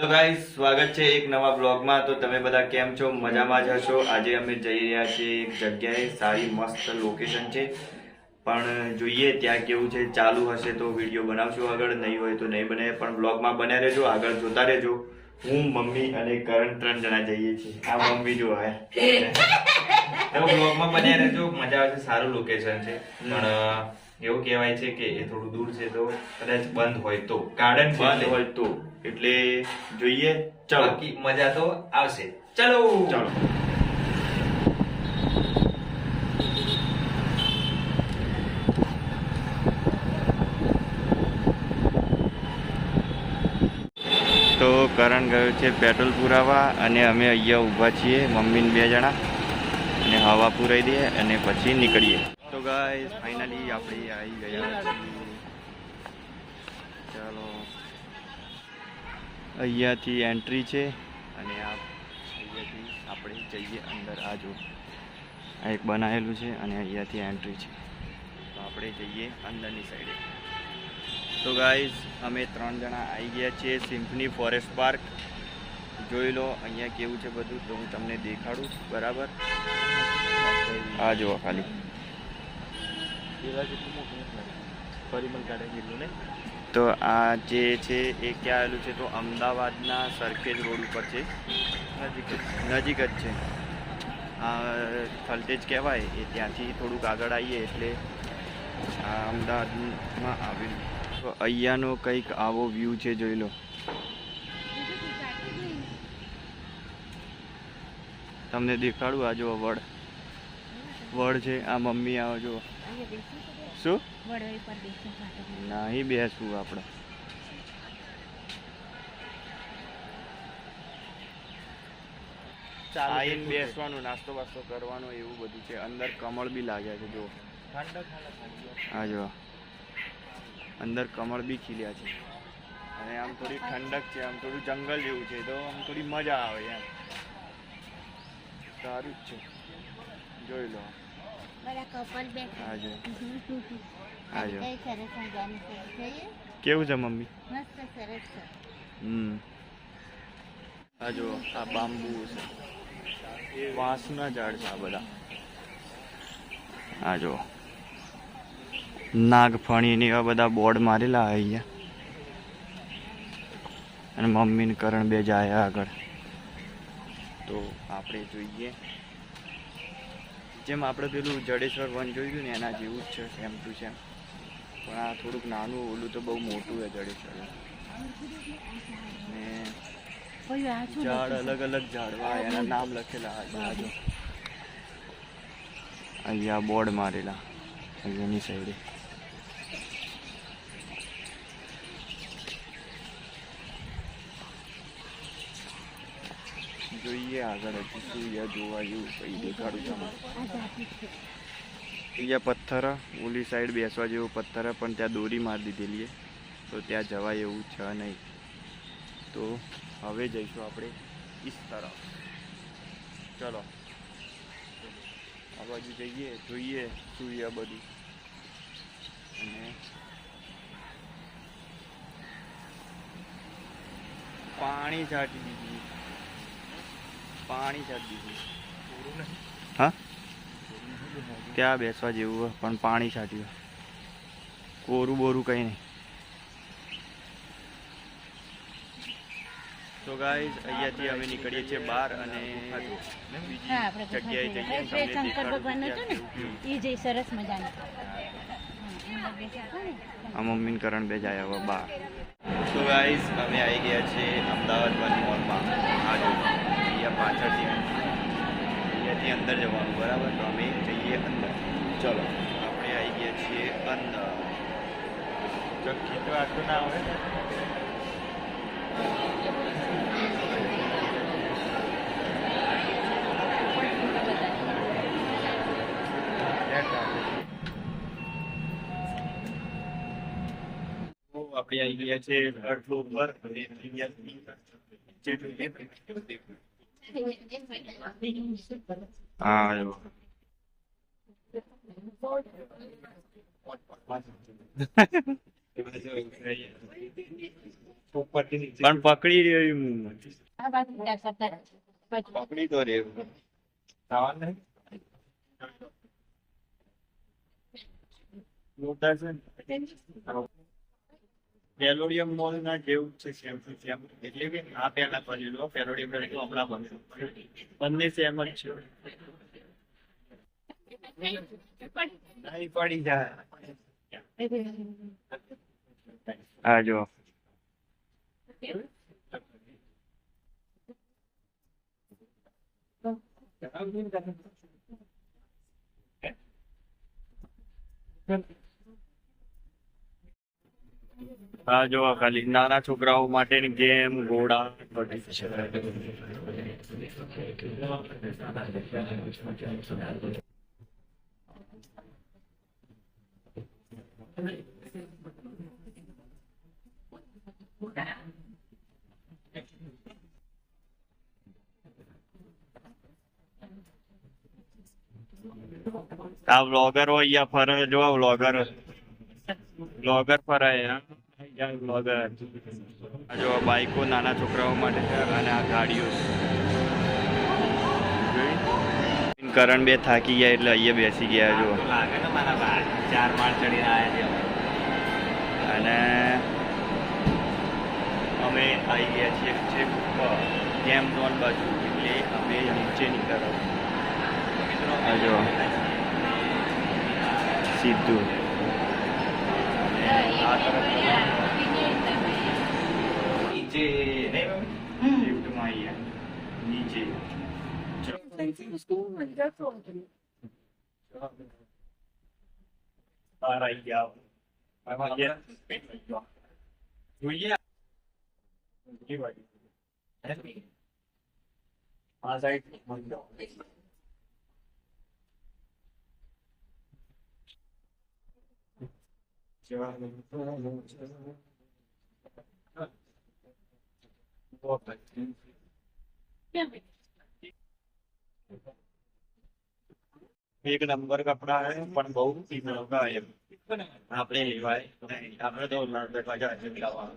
Hello guys સ્વાગત છે એક નવા બ્લોગમાં તો તમે બધા કેમ છો? મજામાં જ હશો? આજે અમે જઈ રહ્યા છીએ એક જગ્યાએ. સારી મસ્ત લોકેશન છે. પણ જોઈએ ત્યાં કેવું છે. ચાલુ હશે તો વીડિયો બનાવશું આગળ. નહીં હોય તો નહીં બને. પણ બ્લોગમાં બન્યા રહેજો. આગળ જોતા રહેજો. હું મમ્મી અને કરણ ત્રણ જણા જઈએ છીએ. આ મમ્મી જો હે તો બ્લોગમાં બન્યા રહેજો. મજા આવશે. સારું લોકેશન છે. પણ એવું કહેવાય છે કે એ થોડું દૂર છે તો કદાચ બંધ હોય તો ગાર્ડન બંધ હોય તો એટલે જોઈએ ચલો. બાકી મજા તો આવશે. ચલો. ચલો. તો કરણ ગયો છે પેટ્રોલ પુરાવા અને અમે અહીંયા ઊભા છીએ મમ્મી ને બે જણા. અને હવા પુરાઈ દઈએ અને પછી નીકળીએ. તો ગાઈસ ફાઇનલી આપણે આવી ગયા. ચાલો. અહીંયાથી એન્ટ્રી છે અને આ અહીંયાથી આપણે જઈએ અંદર. આ જો, આ એક બનાવેલું છે અને અહીંયાથી એન્ટ્રી છે. તો આપણે જઈએ અંદરની સાઈડે તો ગાઈઝ અમે ત્રણ જણા આવી ગયા છીએ સિમ્ફની ફોરેસ્ટ પાર્ક જોઈ લો, અહીંયા કેવું છે બધું, તો હું તમને દેખાડું. બરાબર? આ જુઓ ખાલી. તો આ જે છે એ ક્યાં આવેલું છે? તો અમદાવાદના સરખેજ રોડ ઉપર છે. નજીક નજીક જ છે. આ થલતેજ કહેવાય એ ત્યાંથી થોડુંક આગળ આવીએ એટલે આ અમદાવાદમાં આવેલું. તો અહીંયાનો કંઈક આવો વ્યૂ છે જોઈ લો. તમને દેખાડું આ જો વડ. વડ છે. આ મમ્મી આવો જો શું? નહીં બેસવું આપણે. આઈને બેસવાનું નાસ્તો બાસ્તો કરવાનો એવું બધું છે. અંદર કમળ બી લાગ્યા છે જો આ જો અંદર કમળ બી ખીલ્યા છે. અને આમ થોડી ઠંડક છે આમ થોડું જંગલ જેવું છે તો આમ થોડી મજા આવે એમ. સારું જ છે. જોઈ લો. કેવું છે મમ્મી? હમ. આ જો આ બાંબુ છે. વાંસના ઝાડ છે આ બધા. આ જો નાગફણી ને એવા બધા બોર્ડ મારેલા અહીંયા. અને મમ્મી ને કરણ બે જાય આગળ. તો આપણે જોઈએ. જેમ આપણે પેલું જડેશ્વર વન જોયું ને એના જેવું જ છે સેમ ટુ સેમ પણ આ થોડુંક નાનું ઓલું તો બહુ મોટું છે જડેશ્વર. ને ઝાડ અલગ અલગ ઝાડવા એના નામ લખેલા બાજુ અહીંયા બોર્ડ મારેલા અહીંયાની સાઈડે જોઈએ, આગળ હજી શું અહીંયા જોવા જેવું કઈ દેખાડું તમને અહીંયા પથ્થર, ઓલી સાઈડ બેસવા જેવો પથ્થર, પણ ત્યાં દોરી મારી દીધેલી તો ત્યાં જવાય એવું છે નહીં. તો હવે જઈશું આપણે ઈસ તરફ. ચલો. આ બાજુ જઈએ, જોઈએ છે બધું. અને પાણી છાંટી દીધું. પાણી છાંટી દીધું. હા? ત્યાં બેસવા જેવું પણ પાણી છાંટ્યું કોરું બોરું કંઈ નહીં. તો ગાઈઝ અહીંયાથી અમે નીકળીએ છીએ બહાર અને બીજી જગ્યાએ જઈએ શંકર ભગવાન હતું ને? એ જઈ સરસ મજાનું. હા, એમાં બેઠા હતા ને. આ મમ્મી કરણ બે જાય હવે બહાર. તો ગાઈઝ અમે આવી ગયા છીએ અમદાવાદ અહીંયાથી અંદર જવાનું, બરાબર? તો અમે જઈએ અંદર. ચલો, આપણે આવી ગયા છીએ અંદર. ચક્કી તો આટલું ના આવે આપણે આવી ગયા છે થર્ડ ફ્લોર હા જો. પણ પકડી રહ્યો. બાજુ. પકડી તો રહ્યો મોટા છે ને પેલોડિયમ મોલ ના જેવું છે સેમ ટુ સેમ. એટલે કે આ પહેલા બનેલો પેલોડિયમ એટલે હમણાં બનેલો બંને સેમ જ છે. નહીં પડી જાય. હા જો હા, જો ખાલી નાના છોકરાઓ માટેની ગેમ, ઘોડા આ વ્લોગર હોય યા ફરે, જો વ્લોગર વ્લોગર ફરાય અહીંયા આ જો બાઈકો નાના છોકરાઓ માટે છે અને આ ગાડીઓ? કરણ બે થાકી ગયા એટલે અહીંયા બેસી ગયા જો. ચાર માળ ચડીને આવ્યા છે અને અમે આવી ગયા છીએ છેક ગેમ ઝોન બાજુ. એટલે અમે નીચે નીકળ્યો. આ જો. સીધું. અને આ તરફ નીચે નહીં હમ. લિફ્ટમાં અહીંયા નીચે બહાર આવી ગયા આમાં ગયા. જોઈએ કેવી વાગી? આ સાઈડ એક નંબર કપડા હે પણ બહુ મોંઘા એમ આપણે લેવાય નહીં. આપણે તો લડકા જાય છે લાવવા.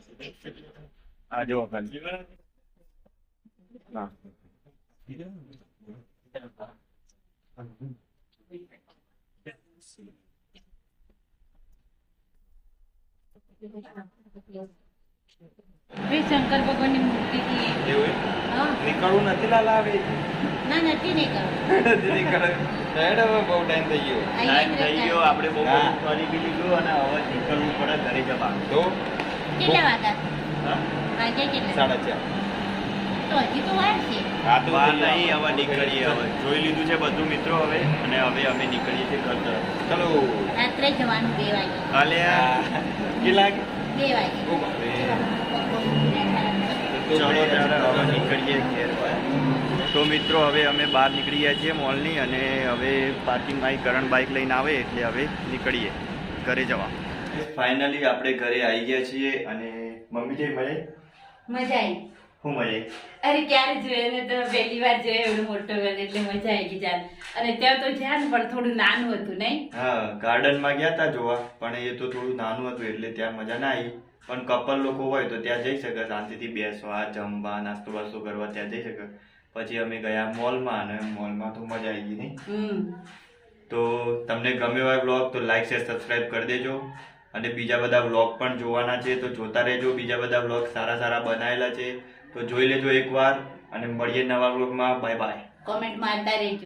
આ જો ખાલી હા બે શંકર ભગવાનની મૂર્તિ હતી એ. એવું હા. નીકળવું નથી લાલા હવે? ના નથી નહીં કરવું. બહુ ટાઈમ થઈ ગયો. ટાઈમ થઈ ગયો, આપણે બહુ ફરી બી લીધું અને હવે નીકળવું પડે ઘરે જવા તો? કેટલા વાગ્યા? હા? સાડા ચાર. વાર હા તો નહીં હવે નીકળીએ હવે. જોઈ લીધું છે બધું મિત્રો હવે અને હવે અમે નીકળીએ છીએ ઘર તરફ. ચલો. રાત્રે જવાનું બે વાગે. કાલે કેટલા બે વાગે. ચલો ત્યારે હવે નીકળીએ ઘેર તો મિત્રો હવે અમે બહાર નીકળી ગયા છીએ મોલની અને હવે પાર્કિંગમાં અહીં કરંટ બાઇક લઈને આવે એટલે હવે નીકળીએ. ઘરે જવા. ફાઇનલી આપણે ઘરે આવી ગયા છીએ અને મમ્મી જઈ મળે. મજા આવી. શું મળે અરે ક્યારે જોયે ને તો પહેલી વાર જોયો એવડો મોટો વેલ એટલે મજા આવી ગઈ જાન અને ત્યાં તો જ્યાં પણ થોડું નાનું હતું નહીં? હા ગાર્ડનમાં ગયા હતા જોવા પણ એ તો થોડું નાનું હતું એટલે ત્યાં મજા ના આવી. પણ કપલ લોકો હોય તો ત્યાં જઈ શકે શાંતિથી બેસવા જમવા નાસ્તો વાસ્તો કરવા ત્યાં જઈ શકે. પછી અમે ગયા મોલમાં અને મોલમાં તો મજા આવી ગઈ નહીં? હમ. તો તમને ગમ્યો હોય બ્લોગ તો લાઈક શેર સબસ્ક્રાઈબ કરી દેજો. અને બીજા બધા વ્લોગ પણ જોવાના છે તો જોતા રહેજો. બીજા બધા વ્લોગ સારા સારા બનાવેલા છે. તો જોઈ લેજો એકવાર અને મળીએ નવા વ્લોગમાં બાય બાય કોમેન્ટમાં આવતા રહેજો.